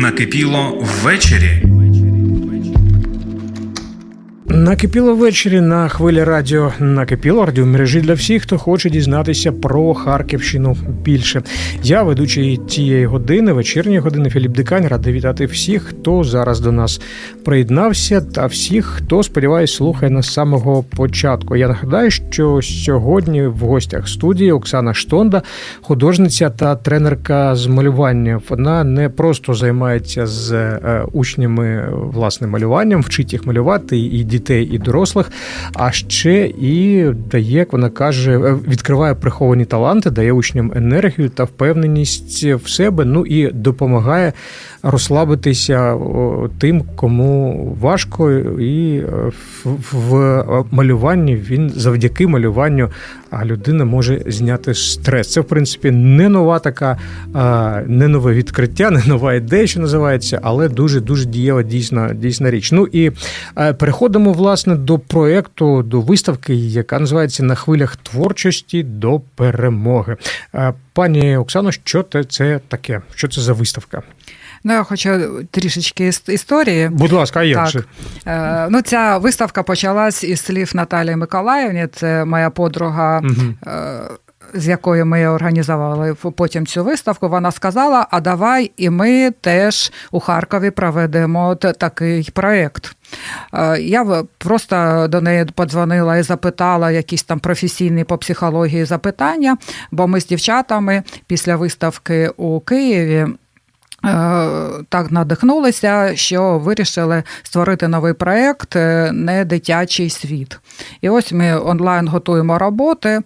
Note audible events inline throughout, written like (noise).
Накипіло ввечері. Накипіло ввечері на хвилі радіо накипіло радіомережі для всіх, хто хоче дізнатися про Харківщину більше. Я ведучий тієї години, вечірньої години Філіп Дикань, радий вітати всіх, хто зараз до нас приєднався, та всіх, хто сподіваюсь, слухає нас з самого початку. Я нагадаю, що сьогодні в гостях студії Оксана Штонда, художниця та тренерка з малювання. Вона не просто займається з е, учнями власне малюванням, вчить їх малювати і дітей, і дорослих, а ще і дає, як вона каже, е, відкриває приховані таланти, дає учням енергію та впевненість в себе. Ну і допомагає розслабитися тим, кому важко, і е, в малюванні він завдяки малюванню а людина може зняти стрес. Це в принципі не нова така, не нове відкриття, (laughs) не нова ідея, що називається, але дуже дуже дієва дійсна дійсна річ. Ну і е, переходимо власне до проекту, до виставки, яка називається На хвилях творчості до перемоги. Е, Пані Оксано, що це, це таке? Що це за виставка? Ну, я хочу трішечки іс- історії. Будь ласка, а як Так. же? Е, Ну, ця виставка почалась із слів Наталії Миколаївні, це моя подруга. Е, З якою ми організували потім цю виставку, вона сказала: а давай і ми теж у Харкові проведемо такий проєкт. Е, Я просто до неї подзвонила і запитала якісь там професійні по психології запитання, бо ми з дівчатами після виставки у Києві. Е, Так надихнулися, що вирішили створити новий проєкт е, не дитячий світ. І ось ми онлайн готуємо роботи,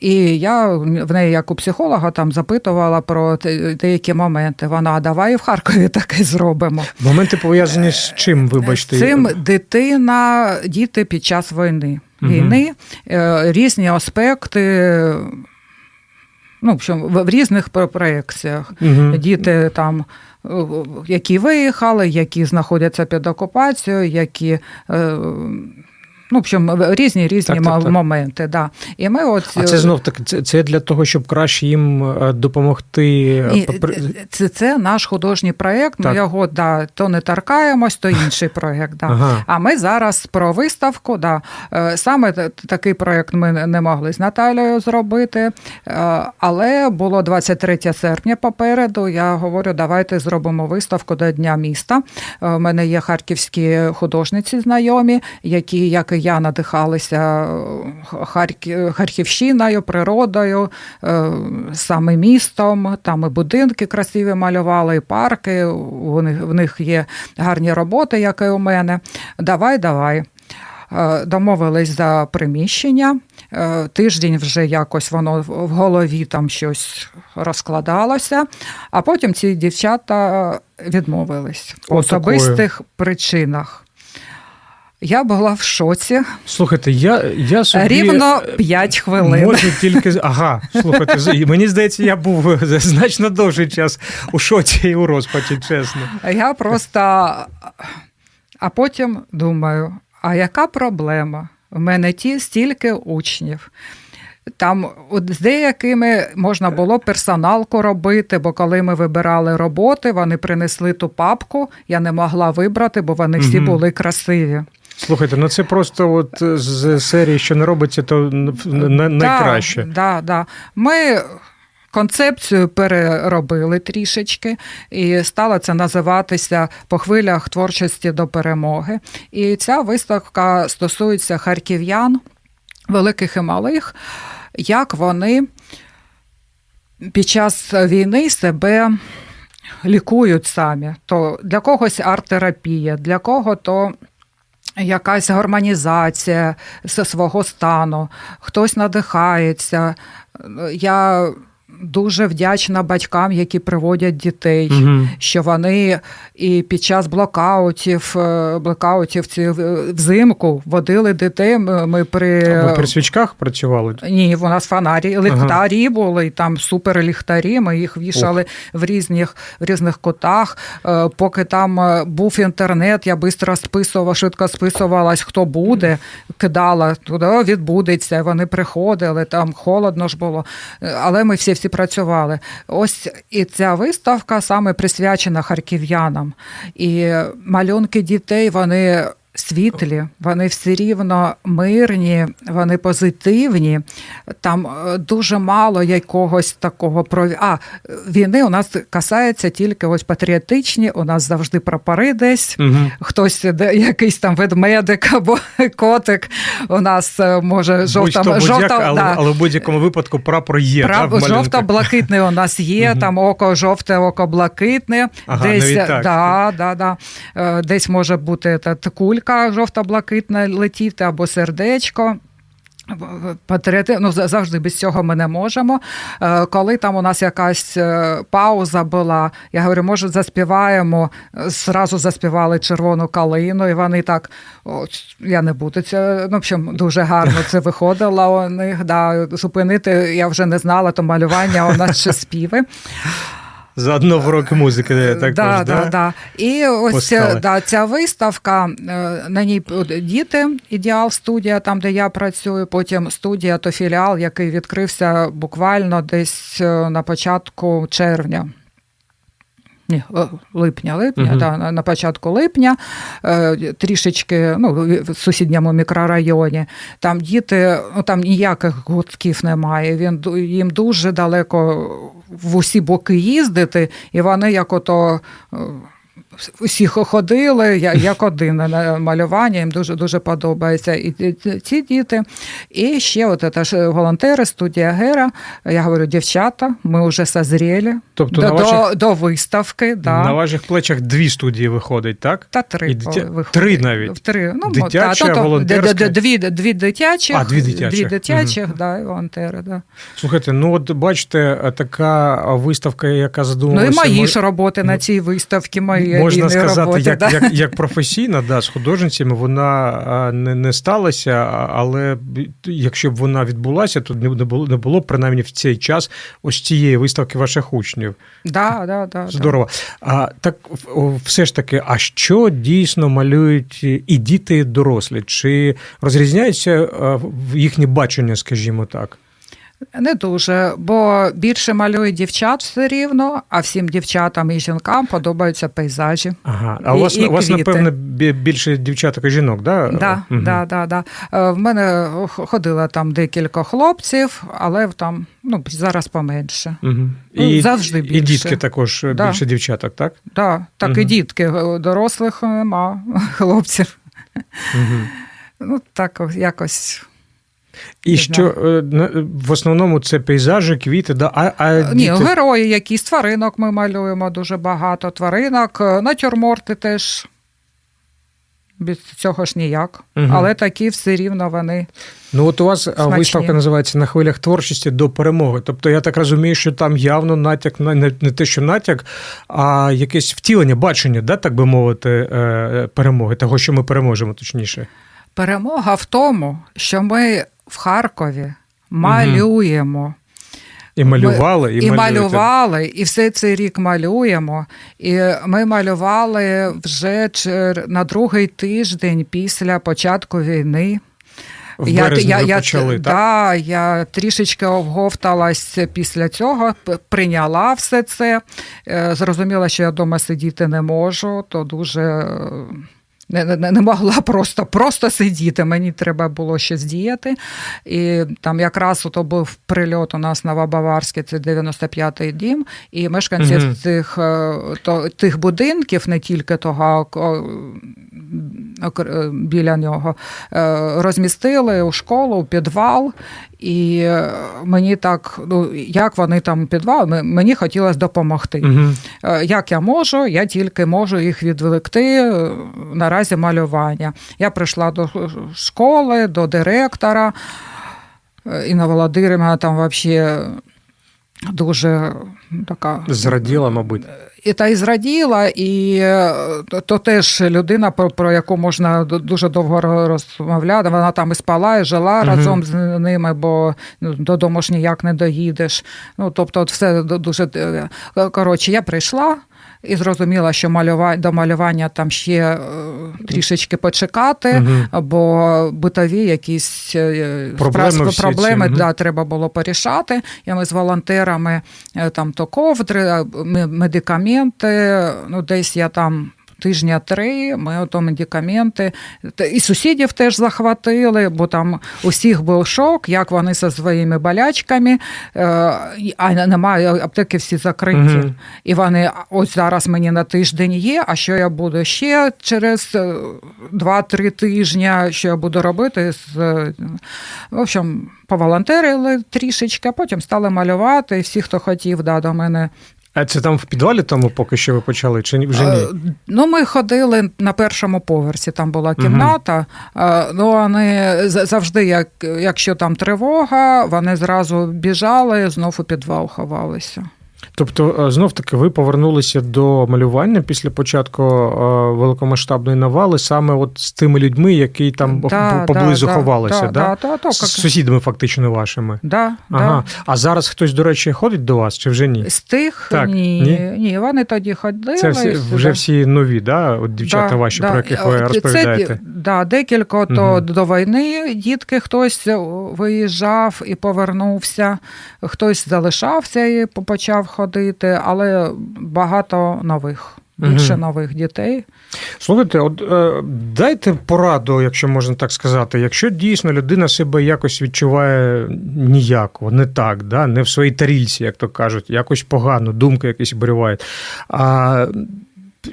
і я в неї, як у психолога, там запитувала про деякі моменти. Вона «А давай в Харкові таке зробимо. Моменти пов'язані з чим, вибачте? Цим дитина, діти під час війни. Війни е, різні аспекти. Ну, в общем, в різних про- проекціях. Угу. Діти там, е, які виїхали, які знаходяться під окупацією, які. Е, Ну, в общем, різні різні Так, так, так. моменти. Да. І ми от, А це знов таки це, це для того, щоб краще їм е, допомогти. І е, це, це наш художній проєкт. Ми його да, то не торкаємось, то інший проєкт. Да. Ага. А ми зараз про виставку. Да. Е, Саме такий проєкт ми не могли з Наталією зробити. Е, Але було 23 серпня попереду. Я говорю, давайте зробимо виставку до Дня міста. Е, У мене є харківські художниці знайомі, які, як я, надихалися е, Харківщиною, природою, е, саме містом. Там і будинки красиві малювали, і парки. Них, в них є гарні роботи, як і у мене. Давай, давай. Е, Домовились за приміщення. Тиждень вже якось воно в голові там щось розкладалося, а потім ці дівчата відмовились по От особистих причинах. Я була в шоці Слухайте, я, я собі рівно е, 5 хвилин. можу тільки ага. Слухайте, мені здається, я був е, значно довший час у шоці і у розпачі, чесно. Я просто, а потім думаю: а яка проблема? У мене ті стільки учнів. Там от з деякими можна було персоналку робити, бо коли ми вибирали роботи, вони принесли ту папку, я не могла вибрати, бо вони всі були красиві. Слухайте, ну це просто от е, з серії, що не робиться, то на- найкраще. Да, да, да. Ми концепцію переробили трішечки, і стало це називатися по хвилях творчості до перемоги. І ця виставка стосується харків'ян, великих і малих, як вони під час війни себе. Лікують самі. То для когось арт-терапія, для кого то якась гармонізація свого стану, хтось надихається. Я дуже вдячна батькам, які приводять дітей. Угу. Що вони і під час блокаутів, е, блокаутів ці взимку водили дітей. Ми при Ви при свічках працювали? ні, у нас фонарі, ліхтарі були, і там супер ліхтарі. Ми їх вішали в різних, в різних кутах. Е, Поки там е, був інтернет, я швидко списувала, швидко списувалась, хто буде, кидала туди, відбудеться. Вони приходили, там холодно ж було. Е, Але ми всі всі працювали. Ось і ця виставка саме присвячена харків'янам. І малюнки дітей вони. Світлі, вони все рівно мирні, вони позитивні. Там е, дуже мало якогось такого про а війни у нас касається тільки ось патріотичні. У нас завжди прапори десь. Угу. Хтось де- якийсь там ведмедик (laughs) або котик. У нас е, може жовта будь-як, жовта але, да. але в будь-якому випадку прапор є. Прав, малюнках. жовто-блакитний у нас є, Мгм. там око жовте, око блакитне. Ага, десь, да, да, да. Е, десь може бути та, та кулька жовто-блакитна летіти або сердечко. Патріоти... Ну, завжди без цього ми не можемо. Е, Коли там у нас якась е, пауза була, я говорю, може, заспіваємо. Зразу заспівали червону калину, і вони так, я не буду це. Ну, в общем, дуже гарно це виходило у них. Да. Зупинити я вже не знала, то малювання у нас ще співи. Заодно в рок музики також, да, да? да, да. І ось Постали. да, ця виставка, е, на ній діти, ідеал студія, там, де я працюю, потім студія то філіал, який відкрився буквально десь е, на початку червня. Ні, е, липня, липня, угу. та, на- початку липня, е, трішечки ну, в сусідньому мікрорайоні. Там діти, ну там ніяких гуртків немає. Він їм дуже далеко в усі боки їздити, і вони як ото. Е, Усі ходили, я- як один на малювання, їм дуже дуже подобається. І ці- діти. І ще от це ж волонтери, студія Гера. Я говорю, дівчата, ми вже созріли Тобто до, ваших, до, до виставки. Да. на ваших плечах дві студії виходить, так? Та три І дитя- виходить. три навіть? В Три. Ну, Дитяча, та, то- то- волонтерська? д- д- Дві, дві дитячих, А, дві дитячих. дві дитячих да, і волонтери. Да. Слухайте, ну от бачите, така виставка, яка Ну і мої мо- ж роботи на цій виставці, мої Можна сказати, роботи. як, да. як, як професійна, да, з художницями вона не, не сталася, але якщо б вона відбулася, то не було, не було принаймні в цей час ось цієї виставки ваших учнів. Да, да, да, да. Здорово. А так все ж таки, а що дійсно малюють і діти, і дорослі? Чи розрізняється їхнє бачення, скажімо так? Не дуже, бо більше малюють дівчат все рівно, а всім дівчатам і жінкам подобаються пейзажі. Ага. А у вас, і у вас напевно, більше дівчаток і жінок, да? Да, Мгм. да, да, да. Е, В мене ходило там декілька хлопців, але там ну, зараз поменше. Угу. Ну, завжди І більше. дітки також е, Да. більше дівчаток, так? Да, так і дітки, е, дорослих нема, (laughs) хлопців. Угу. Ну, так якось. І Не що е, на- в основному це пейзажі, квіти, да? а, а Ні, діти... герої якісь, тваринок ми малюємо дуже багато. Тваринок, е, натюрморти теж. Без цього ж ніяк. Мгм. Але такі все рівно вони. Ну от у вас Смачні. виставка називається на хвилях творчості до перемоги. Тобто я так розумію, що там явно натяк на не, не те, що натяк, а якесь втілення, бачення, да, так би мовити, е, перемоги, того, що ми переможемо, точніше. Перемога в тому, що ми в Харкові малюємо. І малювали, і, І малювали, і все цей рік малюємо. І ми малювали вже на другий тиждень після початку війни. В березні ви почали, так? Да, я трішечки обговталась після цього, прийняла все це. Е, Зрозуміла, що я вдома сидіти не можу, то дуже. Не, не, не могла просто, просто сидіти. Мені треба було щось діяти. І там якраз ото був прильот у нас Новобаварське, це 95-й дім. І мешканці Мгм. цих, е, то, тих будинків, не тільки того, окр- е, біля нього, е, розмістили у школу, у підвал. І е, мені так, ну як вони там підвал, мені хотілося допомогти. Угу. Як я можу, я тільки можу їх відвлекти е, наразі малювання. Я прийшла до школи, до директора. е, Інна Володимирівна там взагалі дуже така Зраділа, мабуть. І та і зраділа, і е, то, теж людина, про, яку можна дуже довго розмовляти. Вона там і спала, і жила Мгм. разом з ними, бо ну, додому ж ніяк не доїдеш. Ну, тобто, все дуже е, коротше, я прийшла. І зрозуміла, що малюва... до малювання там ще е, трішечки почекати, угу. бо битові якісь е, Проблеми справ... проблеми да, треба було порішати. І ми з волонтерами е, там то ковдри, медикаменти. Ну, десь я там. Тижня три ми ото медикаменти і сусідів теж захватили, бо там усіх був шок, як вони зі своїми болячками, е, а немає аптеки всі закриті. Мгм. І вони ось зараз мені на тиждень є. А що я буду ще через е, 2-3 тижні, що я буду робити? З, е, в общем, поволонтерили трішечки, а потім стали малювати. І всі, хто хотів, да, до мене. А це там в підвалі тому поки що ви почали, чи вже Е, ні? Ну, ми ходили на першому поверсі, там була кімната. Е, Ну, вони завжди, як, якщо там тривога, вони зразу біжали, знов у підвал ховалися. Тобто, знов таки, ви повернулися до малювання після початку е, великомасштабної навали, саме от з тими людьми, які там Да, поблизу да, ховалися, да, да? да, то- то, З сусідами, фактично, вашими. Да, Ага. да. А зараз хтось, до речі, ходить до вас чи вже ні? З тих Так, ні, ні? ні, вони тоді ходили. Це всі, вже всі нові, да? От дівчата Да, ваші, да. про яких ви Це, розповідаєте. да, декілька то Мгм. до війни дітки хтось виїжджав і повернувся, хтось залишався і почав ходити, але багато нових. Більше угу. нових дітей. Слухайте, от е, дайте пораду, якщо можна так сказати, якщо дійсно людина себе якось відчуває ніяко, не так, да, не в своїй тарільці, як то кажуть, якось погано, думки якісь. А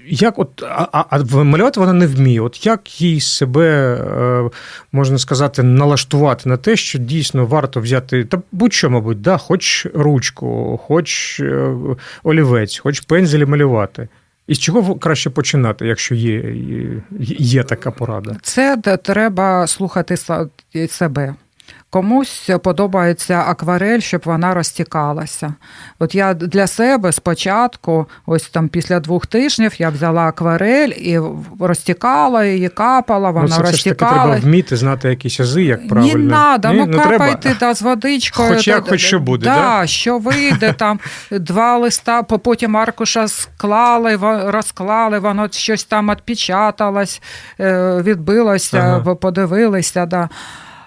як от, а, а- малювати вона не вміє. От як їй себе, е, можна сказати, налаштувати на те, що дійсно варто взяти, та будь-що, мабуть, да, хоч ручку, хоч е, олівець, хоч пензель і малювати. І з чого краще починати, якщо є, є, є така порада? Це треба слухати себе. Комусь подобається акварель, щоб вона розтікалася. От я для себе спочатку, ось там після двох тижнів, я взяла акварель і розтікала її, капала, вона ну, це все ж таки розтікала. треба вміти знати якісь ази, як правильно. Не треба, Ні? ну Не капайте та, з водичкою. Хоч як, хоч що буде, да, да? що вийде, там два листа, потім аркуша склали, розклали, воно щось там відпечаталось, е, відбилося, Ага. подивилися. Да.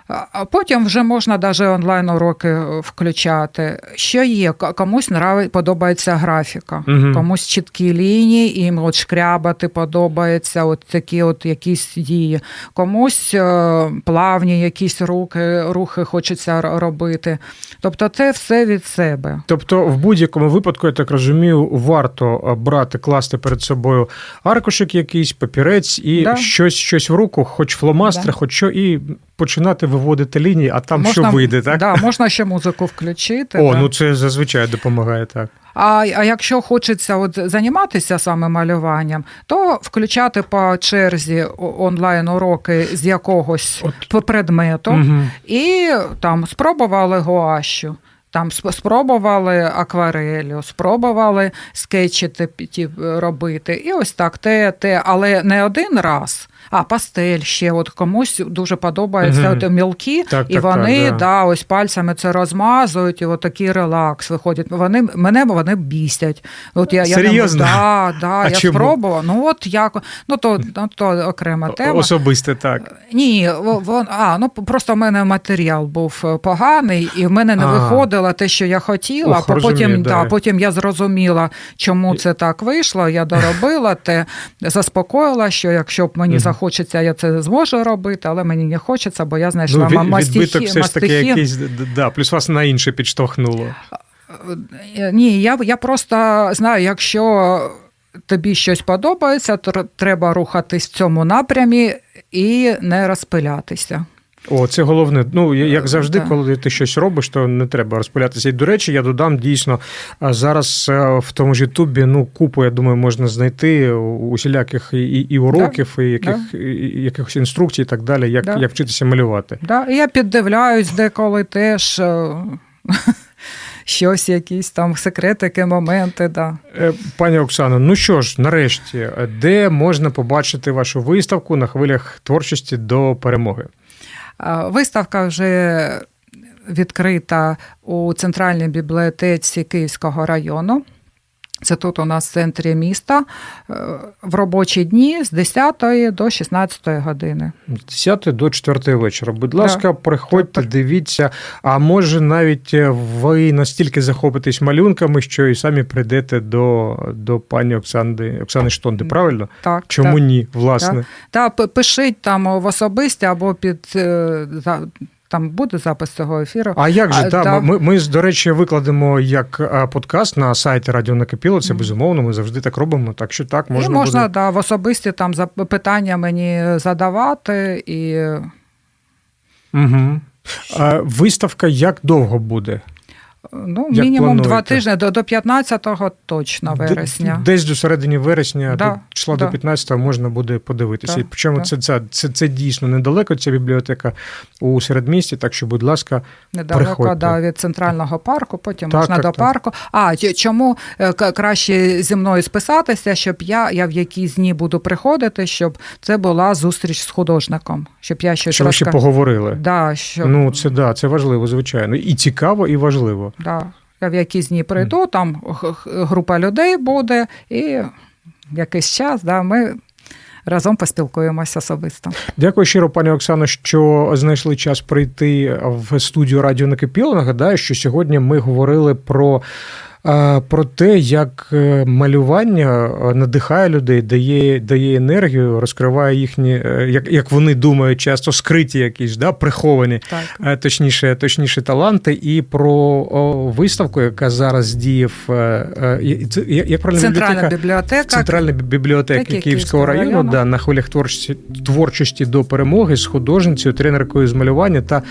А потім вже можна навіть онлайн уроки е, включати. Що є? Комусь нрави- подобається графіка, Мгм. комусь чіткі лінії, їм от шкрябати подобається, от такі от якісь дії. Комусь е, плавні якісь руки, рухи хочеться робити. Тобто це все від себе. Тобто, в будь-якому випадку, я так розумію, варто е, брати, класти перед собою аркушик якийсь, папірець і Да. щось, щось в руку, хоч фломастер, Да. хоч що, і починати виводити лінії, а там що вийде, так? Да, можна ще музику включити. О, да. ну це зазвичай допомагає так. А, а якщо хочеться от займатися саме малюванням, то включати по черзі онлайн-уроки з якогось От. предмету Мгм. і там спробували гуащу. Там спробували акварелю, спробували скетчі робити. І ось так, те, те, але не один раз. А пастель ще от комусь дуже подобається от мілкі, Так, і так, вони так, да. да, ось пальцями це розмазують, і от такий релакс виходить. Вони мене вони бісять. От я, я не- да, да, А я чому? спробувала. Ну от як ну то, ну, то окрема тема. Особисте так. Ні, вон, а, ну просто в мене матеріал був е, поганий, і в мене не А. виходило те, що я хотіла. Ох, потім, розумію, да, да. потім я зрозуміла, чому це так вийшло. Я доробила те, заспокоїла, що якщо б мені Мгм. Захочеться, я це зможу робити, але мені не хочеться, бо я знайшла Ну, від- відбиток все ж таки якийсь, да, плюс вас на інше підштовхнуло. Е, Ні, я, я просто знаю, якщо тобі щось подобається, то треба рухатись в цьому напрямі і не розпилятися. О, це головне. Ну, як завжди, Так. коли ти щось робиш, то не треба розпилятися. І, до речі, я додам дійсно зараз е, в тому ж Ютубі, ну, купу, я думаю, можна знайти усіляких і, і, уроків, і, яких, і якихось інструкцій і так далі, як, Да. як вчитися малювати. Да, і я піддивляюсь деколи теж. е, (laughs) щось, якісь там секретики, моменти. Да. Е, Пані Оксано, ну що ж, нарешті, е, де можна побачити вашу виставку на хвилях творчості до перемоги? Виставка вже відкрита у центральній бібліотеці Київського району. Це тут у нас в центрі міста е, в робочі дні з 10 до 16 години. З 10 до 4 вечора. Будь ласка, приходьте, дивіться. А може навіть е, ви настільки захопитесь малюнками, що і самі прийдете до, до пані Оксани, Оксани Штонди, правильно? Так, Чому так. ні, власне? Та п- пишіть там в особисті або під е, там буде запис цього ефіру. А як же А, та, та- ми, ми, до речі, викладемо як подкаст на сайті Радіо Накипіло. Це безумовно. Ми завжди так робимо. Так що так можна, і можна буде. да, в особисті там запитання мені задавати і Угу. А, виставка як довго буде? Ну, Як мінімум два тижні до, до 15-го точно вересня. Десь до середини вересня, Да, до числа да. до 15 можна буде подивитися. Да, І причому да. це, це, це, це дійсно недалеко, ця бібліотека у середмісті, так що, будь ласка, Недалеко приходьте. да, від центрального парку, потім Так, можна так, до так. парку. А чому е, краще зі мною списатися, щоб я, я в якісь дні буду приходити, щоб це була зустріч з художником, щоб я щось що ви ще поговорили. да, щоб... Ну, це да, це важливо, звичайно. І цікаво, і важливо. Да. Я в якісь дні прийду, там група людей буде, і якийсь час да, ми разом поспілкуємося особисто. Дякую щиро, пані Оксано, що знайшли час прийти в студію Радіо Накипіло. Нагадаю, що сьогодні ми говорили про. Про те, як е, малювання е, надихає людей, дає, дає енергію, розкриває їхні, е, як, як вони думають, часто скриті якісь, да, приховані, Так. точніше, точніше таланти, і про виставку, яка зараз діє в як правильно Центральна бібліотека? бібліотека. Центральна бібліотека Київського Київського району, району. да, на хвилях творчості, творчості до перемоги з художницею, тренеркою з малювання та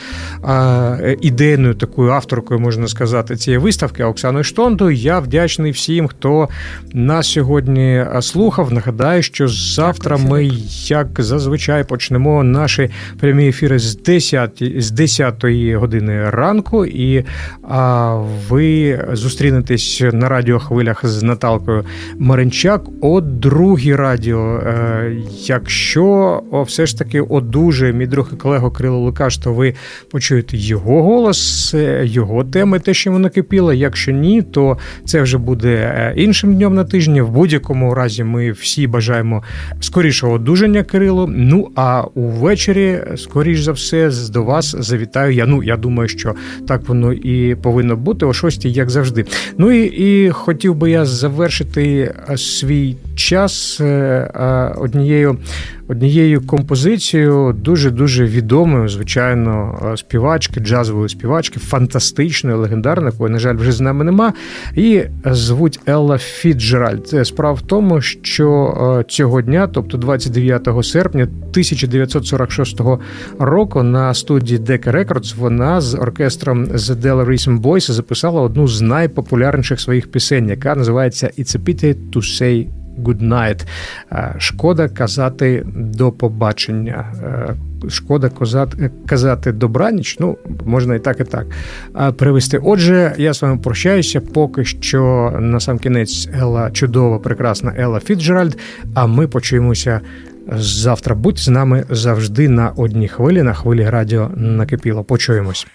а, ідейною такою авторкою, можна сказати, цієї виставки Оксаною Штондою. Я вдячний всім, хто нас сьогодні слухав. Нагадаю, що завтра Дякую, ми, як зазвичай, почнемо наші прямі ефіри з 10, з 10 години ранку, і а, ви зустрінетесь на радіохвилях з Наталкою Маринчак о другій радіо. Е, Якщо о, все ж таки одужає мій друг і колега Кирило Лукаш, то ви почуєте його голос, е, його теми, те, що йому накипіло. Якщо ні, то це вже буде е, іншим днем на тижні. В будь-якому разі ми всі бажаємо скорішого одужання Кирилу. Ну а увечері, скоріш за все, до вас завітаю я. Ну я думаю, що так воно і повинно бути о шостій, як завжди. Ну і, і хотів би я завершити е, свій час е, е, однією, однією композицією, дуже дуже відомою, звичайно, е, співачки, джазової співачки, фантастичної, легендарної, якої, на жаль, вже з нами нема. І звуть Елла Фіджеральд. Справа в тому, що е, цього дня, тобто 29 серпня 1946 року, на студії Decca Records вона з оркестром The Rhythm Boys записала одну з найпопулярніших своїх пісень, яка називається It's a pity to say good night. Е, Шкода казати до побачення. Е, Шкода казати, казати добраніч, ну можна і так, і так е, перевести. Отже, я з вами прощаюся. Поки що на сам кінець Елла чудова, прекрасна Елла Фіджеральд. А ми почуємося завтра. Будь з нами завжди на одній хвилі, на хвилі радіо накипіло. Почуємось.